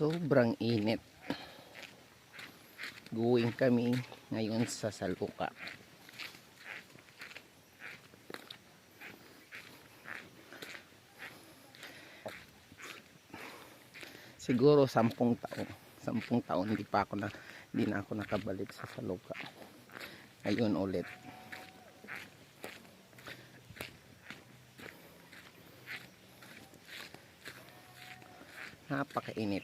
sobrang init. Going kami ngayon sa Saluka. Siguro sampung taon. Sampung taon hindi pa ako na hindi na ako nakabalik sa Saluka. Ngayon ulit napakainit.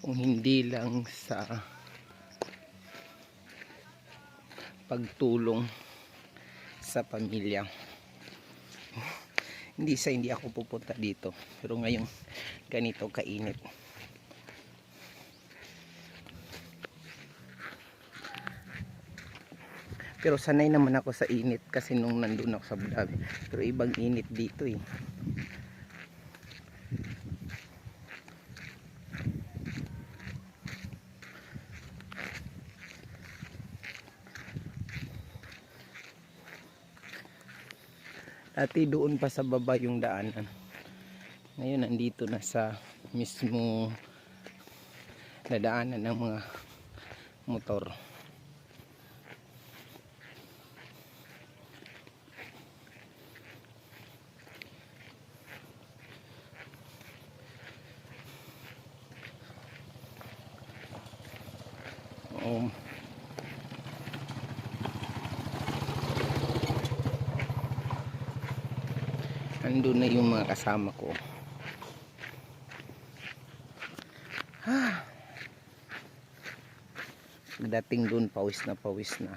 Kung hindi lang sa pagtulong sa pamilya hindi sa hindi ako pupunta dito. Pero ngayon ganito kainit. Pero sanay naman ako sa init kasi nung nandun ako sa Dhabi pero ibang init dito eh Dati doon pa sa baba yung daanan. Ngayon nandito na sa mismo nadaanan ng mga motor. Um, andun na yung mga kasama ko ah. dating dun pawis na pawis na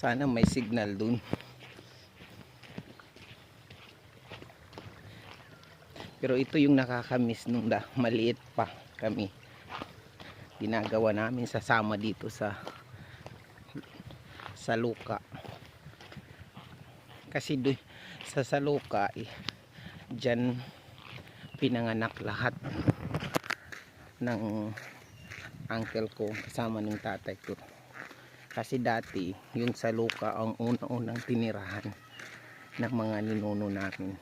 sana may signal dun. Pero ito yung nakakamiss nung da, maliit pa kami. Ginagawa namin sasama dito sa sa luka. Kasi do, sa saluka eh, dyan pinanganak lahat ng uncle ko kasama ng tatay ko kasi dati yung sa luka ang unang-unang tinirahan ng mga ninuno namin.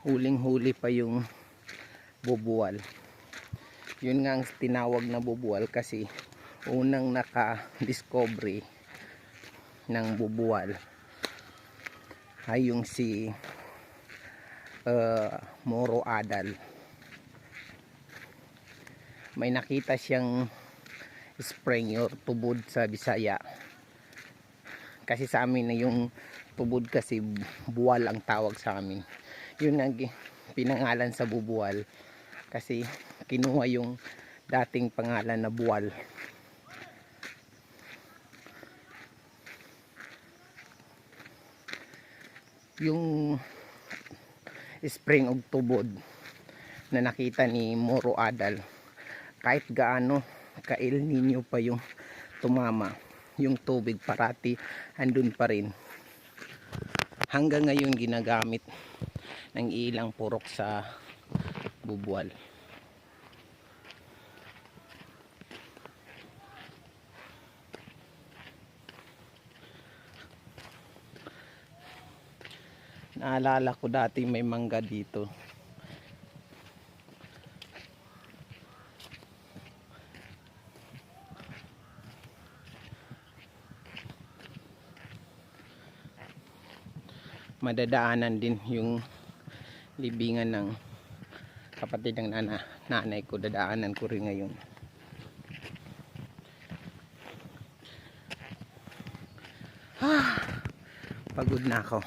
Huling huli pa yung bubuwal. Yun nga ang tinawag na bubuwal kasi unang naka-discovery ng bubuwal ay yung si uh, Moro Adal. May nakita siyang spring or tubod sa Bisaya. Kasi sa amin na yung tubod kasi buwal ang tawag sa amin. Yun ang pinangalan sa bubuwal. Kasi kinuha yung dating pangalan na buwal. Yung spring og tubod na nakita ni Moro Adal kahit gaano ka El Nino pa yung tumama. Yung tubig parati andun pa rin. Hanggang ngayon ginagamit ng ilang purok sa bubual naalala ko dati may mangga dito madadaanan din yung libingan ng kapatid ng nana, nanay ko. Dadaanan ko rin ngayon. Ah, pagod na ako